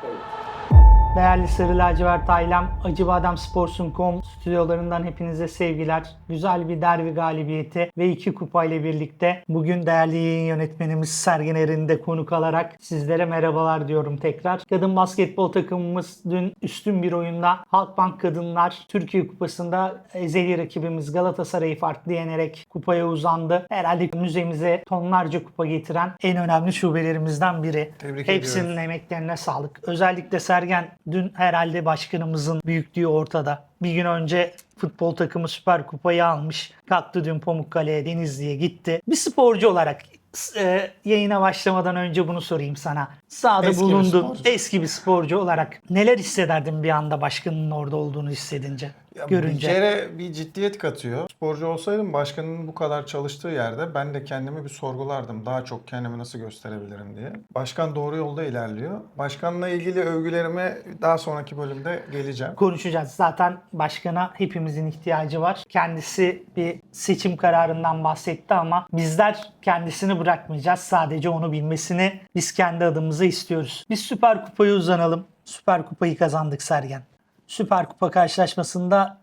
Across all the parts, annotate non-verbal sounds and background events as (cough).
faith. Değerli Sarı Lacivert ailem, Acıbadem Sporsun.com stüdyolarından hepinize sevgiler. Güzel bir derbi galibiyeti ve iki kupayla birlikte bugün değerli yayın yönetmenimiz Sergen Eren'i de konuk alarak sizlere merhabalar diyorum tekrar. Kadın basketbol takımımız dün üstün bir oyunda Halkbank Kadınlar Türkiye Kupası'nda ezeli rakibimiz Galatasaray'ı farklı yenerek kupaya uzandı. Herhalde müzemize tonlarca kupa getiren en önemli şubelerimizden biri. Tebrik Hepsinin ediyoruz. emeklerine sağlık. Özellikle Sergen dün herhalde başkanımızın büyüklüğü ortada. Bir gün önce futbol takımı Süper Kupayı almış. Kalktı dün Pamukkale'ye, Denizli'ye gitti. Bir sporcu olarak e, yayına başlamadan önce bunu sorayım sana. Eski bir bulundun sporcu. eski bir sporcu olarak neler hissederdin bir anda başkanın orada olduğunu hissedince, Ya görünce? Bir kere bir ciddiyet katıyor. Sporcu olsaydım başkanın bu kadar çalıştığı yerde ben de kendimi bir sorgulardım. Daha çok kendimi nasıl gösterebilirim diye. Başkan doğru yolda ilerliyor. Başkanla ilgili övgülerime daha sonraki bölümde geleceğim. konuşacağız. Zaten başkana hepimizin ihtiyacı var. Kendisi bir seçim kararından bahsetti ama bizler kendisini bırakmayacağız. Sadece onu bilmesini biz kendi adımıza istiyoruz. Biz Süper Kupa'ya uzanalım. Süper Kupa'yı kazandık Sergen. Süper Kupa karşılaşmasında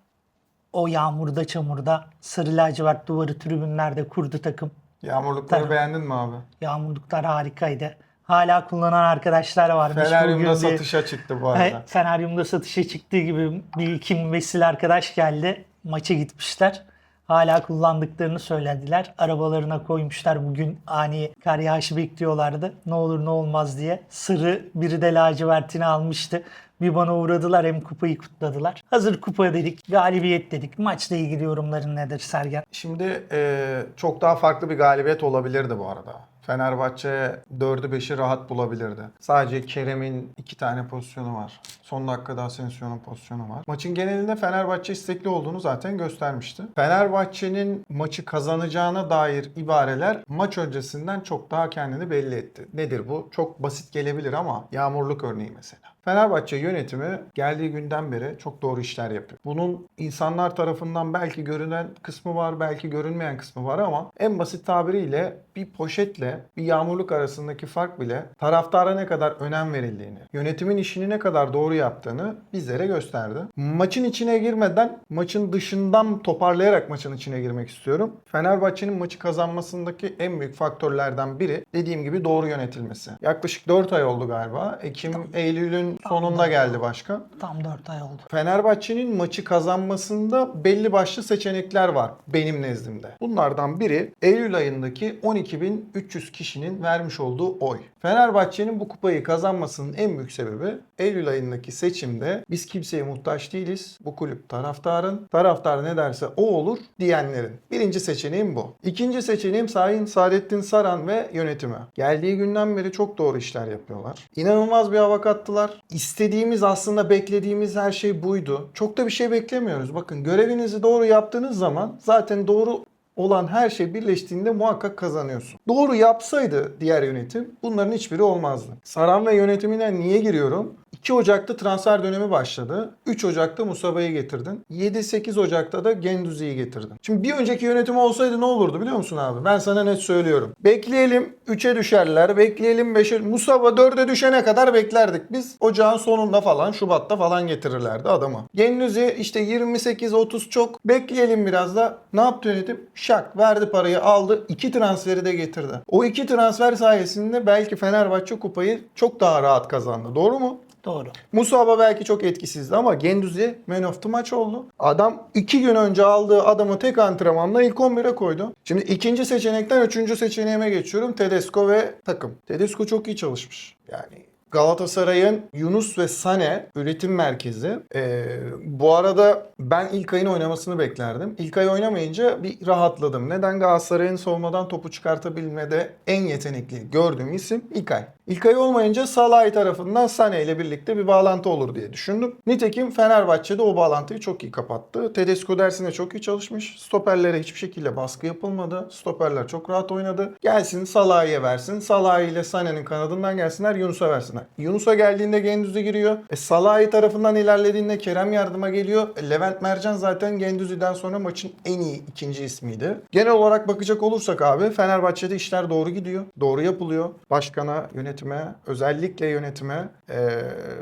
o yağmurda çamurda sarı lacivert duvarı tribünlerde kurdu takım. Yağmurlukları Tabii. beğendin mi abi? Yağmurluklar harikaydı. Hala kullanan arkadaşlar varmış. Feneryum'da Bugün bir- satışa çıktı bu Evet, arada. Feneryum'da satışa çıktığı gibi bir iki vesile arkadaş geldi. Maça gitmişler. Hala kullandıklarını söylediler. Arabalarına koymuşlar. Bugün ani kar yağışı bekliyorlardı. Ne olur ne olmaz diye. Sırı biri de lacivertini almıştı. Bir bana uğradılar hem kupayı kutladılar. Hazır kupa dedik, galibiyet dedik. Maçla ilgili yorumların nedir Sergen? Şimdi e, çok daha farklı bir galibiyet olabilirdi bu arada. Fenerbahçe 4'ü 5'i rahat bulabilirdi. Sadece Kerem'in iki tane pozisyonu var. Son dakikada Asensio'nun pozisyonu var. Maçın genelinde Fenerbahçe istekli olduğunu zaten göstermişti. Fenerbahçe'nin maçı kazanacağına dair ibareler maç öncesinden çok daha kendini belli etti. Nedir bu? Çok basit gelebilir ama yağmurluk örneği mesela. Fenerbahçe yönetimi geldiği günden beri çok doğru işler yapıyor. Bunun insanlar tarafından belki görünen kısmı var, belki görünmeyen kısmı var ama en basit tabiriyle bir poşetle bir yağmurluk arasındaki fark bile taraftara ne kadar önem verildiğini, yönetimin işini ne kadar doğru yaptığını bizlere gösterdi. Maçın içine girmeden maçın dışından toparlayarak maçın içine girmek istiyorum. Fenerbahçe'nin maçı kazanmasındaki en büyük faktörlerden biri dediğim gibi doğru yönetilmesi. Yaklaşık 4 ay oldu galiba. Ekim, Eylül'ün sonunda geldi başkan. Tam 4 ay oldu. Fenerbahçe'nin maçı kazanmasında belli başlı seçenekler var benim nezdimde. Bunlardan biri Eylül ayındaki 12.300 kişinin vermiş olduğu oy. Fenerbahçe'nin bu kupayı kazanmasının en büyük sebebi Eylül ayındaki seçimde biz kimseye muhtaç değiliz. Bu kulüp taraftarın. Taraftar ne derse o olur diyenlerin. Birinci seçeneğim bu. İkinci seçeneğim Sayın Saadettin Saran ve yönetimi. Geldiği günden beri çok doğru işler yapıyorlar. İnanılmaz bir hava kattılar. İstediğimiz aslında beklediğimiz her şey buydu. Çok da bir şey beklemiyoruz. Bakın görevinizi doğru yaptığınız zaman zaten doğru olan her şey birleştiğinde muhakkak kazanıyorsun. Doğru yapsaydı diğer yönetim bunların hiçbiri olmazdı. Saran ve yönetimine niye giriyorum? 2 Ocak'ta transfer dönemi başladı. 3 Ocak'ta Musaba'yı getirdin. 7-8 Ocak'ta da Genduzi'yi getirdin. Şimdi bir önceki yönetim olsaydı ne olurdu biliyor musun abi? Ben sana net söylüyorum. Bekleyelim 3'e düşerler. Bekleyelim 5'e. Musaba 4'e düşene kadar beklerdik. Biz ocağın sonunda falan Şubat'ta falan getirirlerdi adamı. Genduzi işte 28-30 çok. Bekleyelim biraz da. Ne yaptı yönetim? Şak verdi parayı aldı. iki transferi de getirdi. O iki transfer sayesinde belki Fenerbahçe kupayı çok daha rahat kazandı. Doğru mu? Doğru. Musaba belki çok etkisizdi ama Genduzi man of the match oldu. Adam iki gün önce aldığı adamı tek antrenmanla ilk 11'e koydu. Şimdi ikinci seçenekten üçüncü seçeneğime geçiyorum. Tedesco ve takım. Tedesco çok iyi çalışmış. Yani Galatasaray'ın Yunus ve Sane üretim merkezi. Ee, bu arada ben İlkay'ın oynamasını beklerdim. İlkay oynamayınca bir rahatladım. Neden Galatasaray'ın savunmadan topu çıkartabilmede en yetenekli gördüğüm isim İlkay. İlkay olmayınca Salah'ı tarafından Sane ile birlikte bir bağlantı olur diye düşündüm. Nitekim Fenerbahçe'de o bağlantıyı çok iyi kapattı. Tedesco dersine çok iyi çalışmış. Stoperlere hiçbir şekilde baskı yapılmadı. Stoperler çok rahat oynadı. Gelsin Salah'ya versin. Salah ile Sane'nin kanadından gelsinler Yunus'a versinler. Yunus'a geldiğinde Gendüz'e giriyor. E, Salah'ı tarafından ilerlediğinde Kerem yardıma geliyor. E, Levent Mercan zaten Gendüzi'den sonra maçın en iyi ikinci ismiydi. Genel olarak bakacak olursak abi Fenerbahçe'de işler doğru gidiyor. Doğru yapılıyor. Başkana, yönet yönetime, özellikle yönetime e,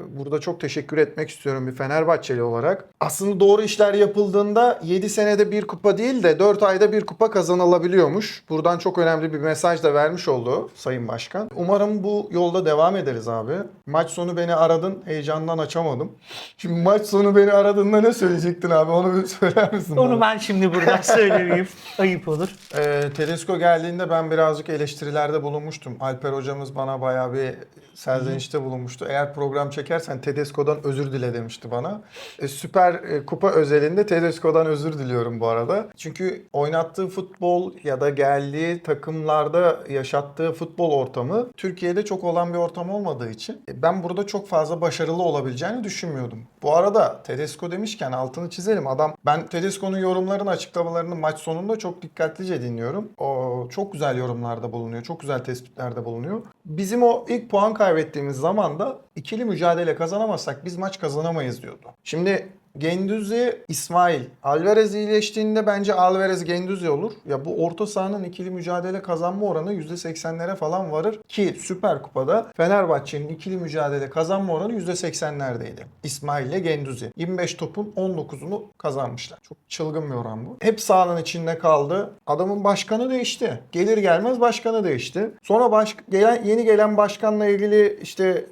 burada çok teşekkür etmek istiyorum bir Fenerbahçeli olarak. Aslında doğru işler yapıldığında 7 senede bir kupa değil de 4 ayda bir kupa kazanılabiliyormuş. Buradan çok önemli bir mesaj da vermiş oldu Sayın Başkan. Umarım bu yolda devam ederiz abi. Maç sonu beni aradın, heyecandan açamadım. Şimdi maç sonu beni aradığında ne söyleyecektin abi? Onu bir söyler misin bana? Onu ben şimdi buradan (laughs) söylemeyeyim. Ayıp olur. Ee, Tedesco geldiğinde ben birazcık eleştirilerde bulunmuştum. Alper hocamız bana bayağı bir serzenişte bulunmuştu. Eğer program çekersen Tedesco'dan özür dile demişti bana. Ee, Süper e, Kupa özelinde Tedesco'dan özür diliyorum bu arada. Çünkü oynattığı futbol ya da geldiği takımlarda yaşattığı futbol ortamı Türkiye'de çok olan bir ortam olmadığı için e, ben burada çok fazla başarılı olabileceğini düşünmüyordum. Bu arada Tedesco demişken altını çizelim. Adam ben Tedesco'nun yorumlarını, açıklamalarını maç sonunda çok dikkatlice dinliyorum. O çok güzel yorumlarda bulunuyor. Çok güzel tespitlerde bulunuyor. Bizim o ilk puan kaybettiğimiz zaman da ikili mücadele kazanamazsak biz maç kazanamayız diyordu. Şimdi Gendüzi, İsmail. Alvarez iyileştiğinde bence Alvarez Gendüzi olur. Ya bu orta sahanın ikili mücadele kazanma oranı %80'lere falan varır. Ki Süper Kupa'da Fenerbahçe'nin ikili mücadele kazanma oranı %80'lerdeydi. İsmail ile Gendüzi. 25 topun 19'unu kazanmışlar. Çok çılgın bir oran bu. Hep sahanın içinde kaldı. Adamın başkanı değişti. Gelir gelmez başkanı değişti. Sonra baş, gelen, yeni gelen başkanla ilgili işte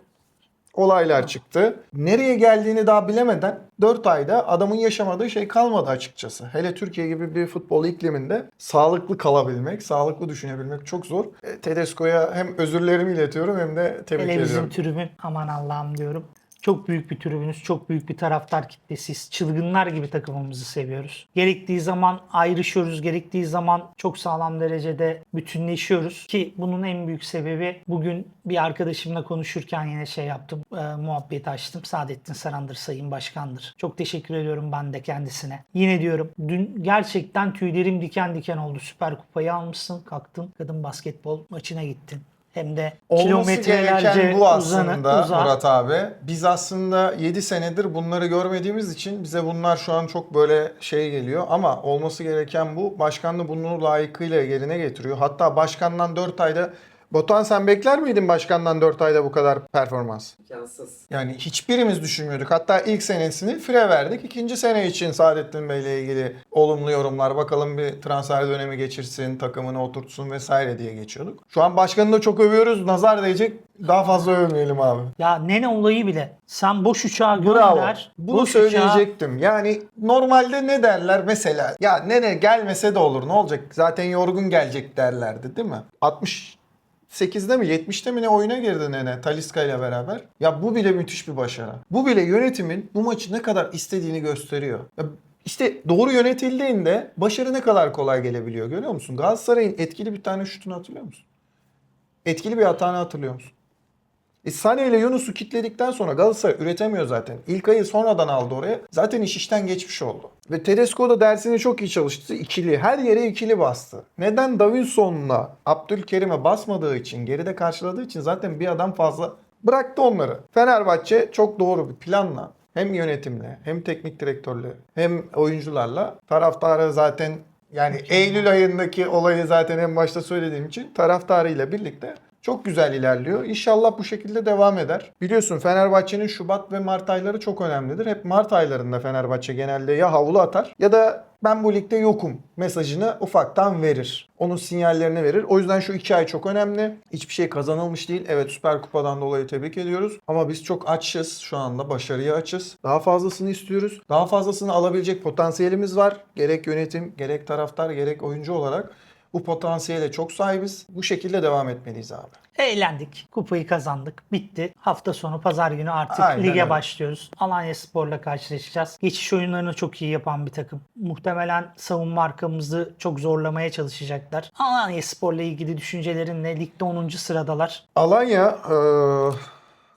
olaylar çıktı. Nereye geldiğini daha bilemeden 4 ayda adamın yaşamadığı şey kalmadı açıkçası. Hele Türkiye gibi bir futbol ikliminde sağlıklı kalabilmek, sağlıklı düşünebilmek çok zor. E, Tedesco'ya hem özürlerimi iletiyorum hem de tebrik ediyorum. tribün aman Allah'ım diyorum. Çok büyük bir tribünüz, çok büyük bir taraftar kitlesiyiz. Çılgınlar gibi takımımızı seviyoruz. Gerektiği zaman ayrışıyoruz, gerektiği zaman çok sağlam derecede bütünleşiyoruz. Ki bunun en büyük sebebi bugün bir arkadaşımla konuşurken yine şey yaptım, e, muhabbet açtım. Saadettin Sarandır Sayın Başkandır. Çok teşekkür ediyorum ben de kendisine. Yine diyorum dün gerçekten tüylerim diken diken oldu. Süper Kupayı almışsın, kalktın, kadın basketbol maçına gittin. Hem de Olması kilometrelerce bu aslında uzağa. Murat abi. Biz aslında 7 senedir bunları görmediğimiz için bize bunlar şu an çok böyle şey geliyor. Ama olması gereken bu. Başkan da bunu layıkıyla yerine getiriyor. Hatta başkandan 4 ayda Botan sen bekler miydin başkandan 4 ayda bu kadar performans? İmkansız. Yani hiçbirimiz düşünmüyorduk. Hatta ilk senesini fire verdik. İkinci sene için Saadettin Bey ile ilgili olumlu yorumlar. Bakalım bir transfer dönemi geçirsin, takımını oturtsun vesaire diye geçiyorduk. Şu an başkanı da çok övüyoruz. Nazar değecek. Daha fazla övmeyelim abi. Ya nene olayı bile. Sen boş uçağı Bravo. gönder. Bunu boş uçağı- söyleyecektim. Yani normalde ne derler mesela? Ya nene gelmese de olur ne olacak? Zaten yorgun gelecek derlerdi değil mi? 68'de mi 70'te mi ne oyuna girdi nene Taliska ile beraber. Ya bu bile müthiş bir başarı. Bu bile yönetimin bu maçı ne kadar istediğini gösteriyor. Ya işte doğru yönetildiğinde başarı ne kadar kolay gelebiliyor görüyor musun? Galatasaray'ın etkili bir tane şutunu hatırlıyor musun? Etkili bir hatanı hatırlıyor musun? E Sane ile Yunus'u kitledikten sonra Galatasaray üretemiyor zaten. İlkay'ı sonradan aldı oraya. Zaten iş işten geçmiş oldu. Ve Tedesco da dersini çok iyi çalıştı. İkili. Her yere ikili bastı. Neden Davinson'la Abdülkerim'e basmadığı için, geride karşıladığı için zaten bir adam fazla bıraktı onları. Fenerbahçe çok doğru bir planla hem yönetimle hem teknik direktörle hem oyuncularla taraftarı zaten yani Eylül ayındaki olayı zaten en başta söylediğim için taraftarıyla birlikte çok güzel ilerliyor. İnşallah bu şekilde devam eder. Biliyorsun Fenerbahçe'nin Şubat ve Mart ayları çok önemlidir. Hep Mart aylarında Fenerbahçe genelde ya havlu atar ya da ben bu ligde yokum mesajını ufaktan verir. Onun sinyallerini verir. O yüzden şu iki ay çok önemli. Hiçbir şey kazanılmış değil. Evet Süper Kupa'dan dolayı tebrik ediyoruz. Ama biz çok açız şu anda. Başarıya açız. Daha fazlasını istiyoruz. Daha fazlasını alabilecek potansiyelimiz var. Gerek yönetim, gerek taraftar, gerek oyuncu olarak. Bu potansiyele çok sahibiz. Bu şekilde devam etmeliyiz abi. Eğlendik. Kupayı kazandık. Bitti. Hafta sonu pazar günü artık Aynen lige öyle. başlıyoruz. Alanya Spor'la karşılaşacağız. Geçiş oyunlarını çok iyi yapan bir takım. Muhtemelen savunma arkamızı çok zorlamaya çalışacaklar. Alanya Spor'la ilgili düşüncelerinle ligde 10. sıradalar. Alanya eee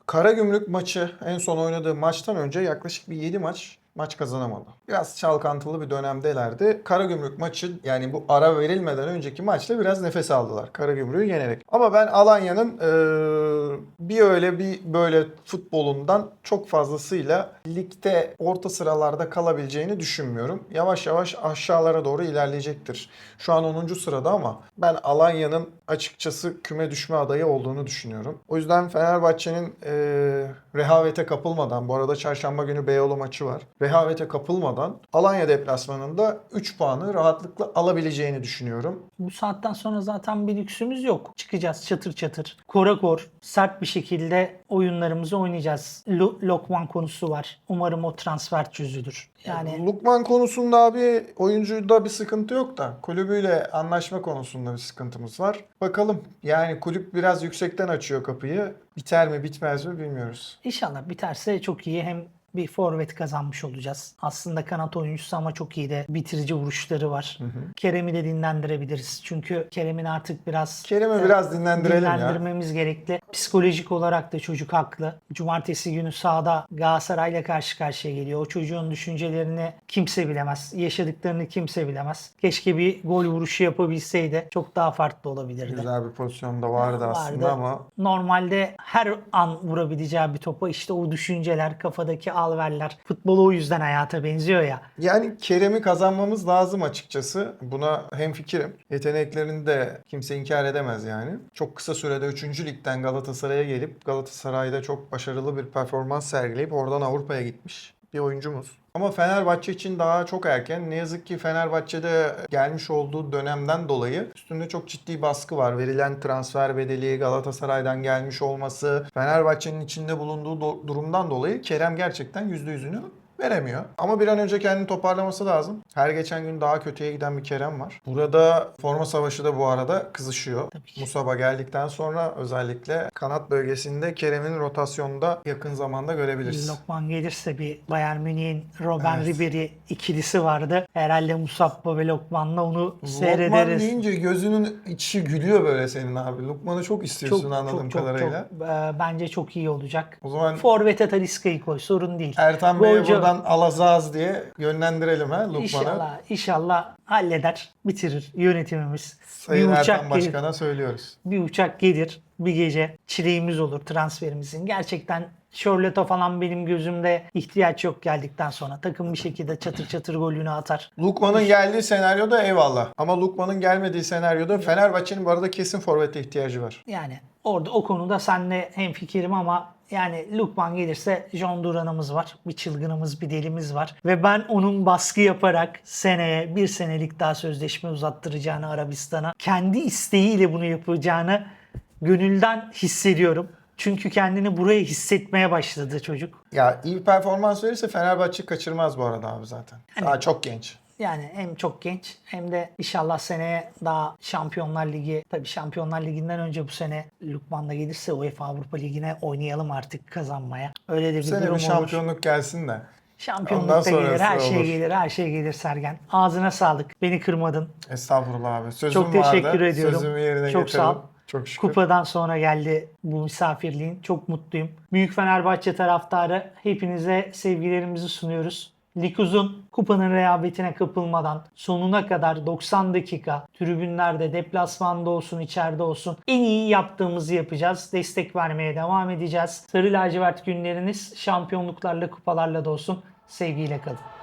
Karagümrük maçı en son oynadığı maçtan önce yaklaşık bir 7 maç maç kazanamadı. Biraz çalkantılı bir dönemdelerdi. Karagümrük maçı yani bu ara verilmeden önceki maçta biraz nefes aldılar. Karagümrük'ü yenerek. Ama ben Alanya'nın eee, bir öyle bir böyle futbolundan çok fazlasıyla ligde orta sıralarda kalabileceğini düşünmüyorum. Yavaş yavaş aşağılara doğru ilerleyecektir. Şu an 10. sırada ama ben Alanya'nın açıkçası küme düşme adayı olduğunu düşünüyorum. O yüzden Fenerbahçe'nin eee, rehavete kapılmadan, bu arada çarşamba günü Beyoğlu maçı var. Rehavete kapılmadan Alanya deplasmanında 3 puanı rahatlıkla alabileceğini düşünüyorum. Bu saatten sonra zaten bir lüksümüz yok. Çıkacağız çatır çatır. Kora kor sert bir şekilde oyunlarımızı oynayacağız. Lo- Lokman konusu var. Umarım o transfer çözülür. Yani Lukman konusunda abi oyuncuda bir sıkıntı yok da kulübüyle anlaşma konusunda bir sıkıntımız var. Bakalım yani kulüp biraz yüksekten açıyor kapıyı. Biter mi bitmez mi bilmiyoruz. İnşallah biterse çok iyi. Hem bir forvet kazanmış olacağız. Aslında kanat oyuncusu ama çok iyi de bitirici vuruşları var. Kerem'i de dinlendirebiliriz. Çünkü Kerem'in artık biraz Kerem'i e, biraz dinlendirelim ya. dinlendirmemiz gerekli. Psikolojik olarak da çocuk haklı. Cumartesi günü sahada Galatasaray'la karşı karşıya geliyor. O çocuğun düşüncelerini kimse bilemez. Yaşadıklarını kimse bilemez. Keşke bir gol vuruşu yapabilseydi. Çok daha farklı olabilirdi. Güzel bir pozisyonda vardı aslında Vardı. ama Normalde her an vurabileceği bir topa işte o düşünceler, kafadaki alverler. Futbol o yüzden hayata benziyor ya. yani Kerem'i kazanmamız lazım açıkçası. Buna hemfikirim. Yeteneklerini de kimse inkar edemez yani. Çok kısa sürede 3. ligden Galatasaray'a gelip Galatasaray'da çok başarılı bir performans sergileyip oradan Avrupa'ya gitmiş bir oyuncumuz. Ama Fenerbahçe için daha çok erken. Ne yazık ki Fenerbahçe'de gelmiş olduğu dönemden dolayı üstünde çok ciddi baskı var. Verilen transfer bedeli, Galatasaray'dan gelmiş olması, Fenerbahçe'nin içinde bulunduğu do- durumdan dolayı Kerem gerçekten %100'ünü veremiyor. Ama bir an önce kendini toparlaması lazım. Her geçen gün daha kötüye giden bir Kerem var. Burada forma savaşı da bu arada kızışıyor. Musaba geldikten sonra özellikle kanat bölgesinde Kerem'in rotasyonda yakın zamanda görebiliriz. Lokman gelirse bir Bayern Münih'in Robben Evet. Ribery ikilisi vardı. Herhalde Musabba ve Lokman'la onu Lokman seyrederiz. deyince gözünün içi gülüyor böyle senin abi. Lokman'ı çok istiyorsun anladığım kadarıyla. çok, e, bence çok iyi olacak. O zaman Forvet'e Taliska'yı koy sorun değil. Ertan Bey'e Golcü- buradan alazaz diye yönlendirelim ha Lukman'ı. İnşallah, inşallah halleder, bitirir yönetimimiz. Sayın bir uçak Ertan gelir, Başkan'a söylüyoruz. bir uçak gelir, bir gece çileğimiz olur transferimizin. Gerçekten Charlotte'a falan benim gözümde ihtiyaç yok geldikten sonra. Takım bir şekilde çatır çatır golünü atar. Lukman'ın geldiği senaryoda eyvallah. Ama Lukman'ın gelmediği senaryoda Fenerbahçe'nin bu arada kesin forvete ihtiyacı var. Yani orada o konuda senle hemfikirim ama yani Lukman gelirse John Duran'ımız var. Bir çılgınımız, bir delimiz var. Ve ben onun baskı yaparak seneye bir senelik daha sözleşme uzattıracağını Arabistan'a, kendi isteğiyle bunu yapacağını gönülden hissediyorum. Çünkü kendini buraya hissetmeye başladı çocuk. Ya iyi performans verirse Fenerbahçe kaçırmaz bu arada abi zaten. Daha çok genç. Yani hem çok genç hem de inşallah seneye daha Şampiyonlar Ligi, tabii Şampiyonlar Ligi'nden önce bu sene Lukman da gelirse UEFA Avrupa Ligi'ne oynayalım artık kazanmaya. Öyle de bir sene durum bir olur. şampiyonluk gelsin de. Şampiyonlukta Ondan gelir, her şey olur. gelir, her şey gelir Sergen. Ağzına sağlık. Beni kırmadın. Estağfurullah abi. Sözüm Çok teşekkür vardı. ediyorum. Sözümü yerine Çok getirdim. sağ ol. Çok şükür. Kupadan sonra geldi bu misafirliğin. Çok mutluyum. Büyük Fenerbahçe taraftarı hepinize sevgilerimizi sunuyoruz. Lig uzun, kupanın rehavetine kapılmadan sonuna kadar 90 dakika tribünlerde, deplasmanda olsun, içeride olsun en iyi yaptığımızı yapacağız. Destek vermeye devam edeceğiz. Sarı lacivert günleriniz şampiyonluklarla, kupalarla da olsun. Sevgiyle kalın.